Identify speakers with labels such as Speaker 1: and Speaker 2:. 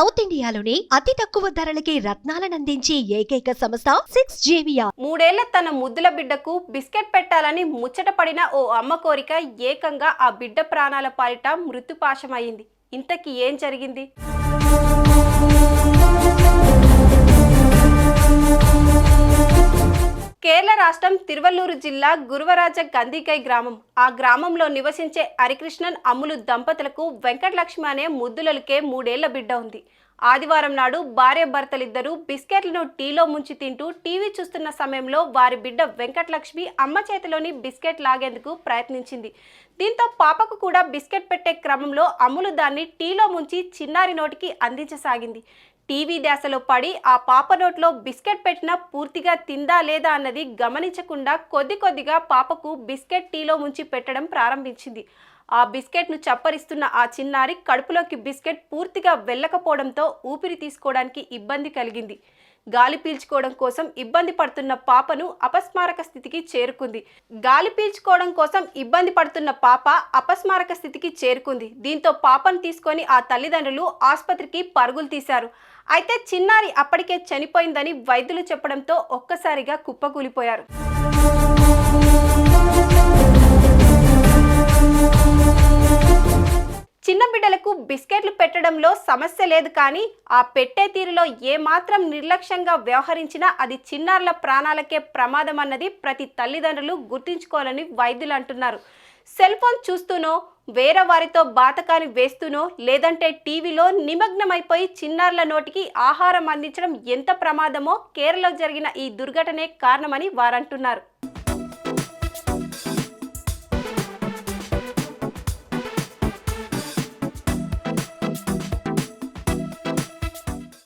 Speaker 1: South ఇండియాలోని అతి తక్కువ ధరలకి రత్నాలనందించే ఏకైక సంస్థ సిక్స్ జేవియా.
Speaker 2: మూడేళ్ళ తన ముద్దుల బిడ్డకు బిస్కెట్ పెట్టాలని ముచ్చటపడిన ఓ అమ్మ కోరిక ఏకంగా ఆ బిడ్డ ప్రాణాల పాలిట మృత్యుపాశమైంది. ఇంతకీ ఏం జరిగింది? కేరళ రాష్ట్రం తిరువల్లూరు జిల్లా గురువరాజ గందికై గ్రామం. ఆ గ్రామంలో నివసించే హరికృష్ణన్ అమ్ములు దంపతులకు వెంకటలక్ష్మి అనే ముద్దులకే మూడేళ్ళ బిడ్డ ఉంది. ఆదివారం నాడు భార్య భర్తలిద్దరూ బిస్కెట్లను టీలో ముంచి తింటూ టీవీ చూస్తున్న సమయంలో వారి బిడ్డ వెంకటలక్ష్మి అమ్మ చేతిలోని బిస్కెట్ లాగేందుకు ప్రయత్నించింది. దీంతో పాపకు కూడా బిస్కెట్ పెట్టే క్రమంలో అమ్ములు దాన్ని టీలో ముంచి చిన్నారి నోటికి అందించసాగింది. టీవీ ధ్యాసలో పడి ఆ పాప నోట్లో బిస్కెట్ పెట్టినా పూర్తిగా తిందా లేదా అన్నది గమనించకుండా కొద్ది కొద్దిగా పాపకు బిస్కెట్ టీలో ముంచి పెట్టడం ప్రారంభించింది. ఆ బిస్కెట్ను చప్పరిస్తున్న ఆ చిన్నారి కడుపులోకి బిస్కెట్ పూర్తిగా వెళ్ళకపోవడంతో ఊపిరి తీసుకోవడానికి ఇబ్బంది కలిగింది. గాలి పీల్చుకోవడం కోసం ఇబ్బంది పడుతున్న పాపను అపస్మారక స్థితికి చేరుకుంది. గాలి పీల్చుకోవడం కోసం ఇబ్బంది పడుతున్న పాప అపస్మారక స్థితికి చేరుకుంది. దీంతో పాపను తీసుకొని ఆ తల్లిదండ్రులు ఆసుపత్రికి పరుగులు తీశారు. అయితే చిన్నారి అప్పటికే చనిపోయిందని వైద్యులు చెప్పడంతో ఒక్కసారిగా కుప్పకూలిపోయారు. పిల్లలకు బిస్కెట్లు పెట్టడంలో సమస్య లేదు కానీ ఆ పెట్టే తీరులో ఏమాత్రం నిర్లక్ష్యంగా వ్యవహరించినా అది చిన్నారుల ప్రాణాలకే ప్రమాదం అన్నది ప్రతి తల్లిదండ్రులు గుర్తుంచుకోవాలని వైద్యులు అంటున్నారు. సెల్ ఫోన్ చూస్తూనో వేరే వారితో బాతకాని వేస్తూనో లేదంటే టీవీలో నిమగ్నమైపోయి చిన్నారుల నోటికి ఆహారం అందించడం ఎంత ప్రమాదమో కేరళలో జరిగిన ఈ దుర్ఘటనే కారణమని వారంటున్నారు.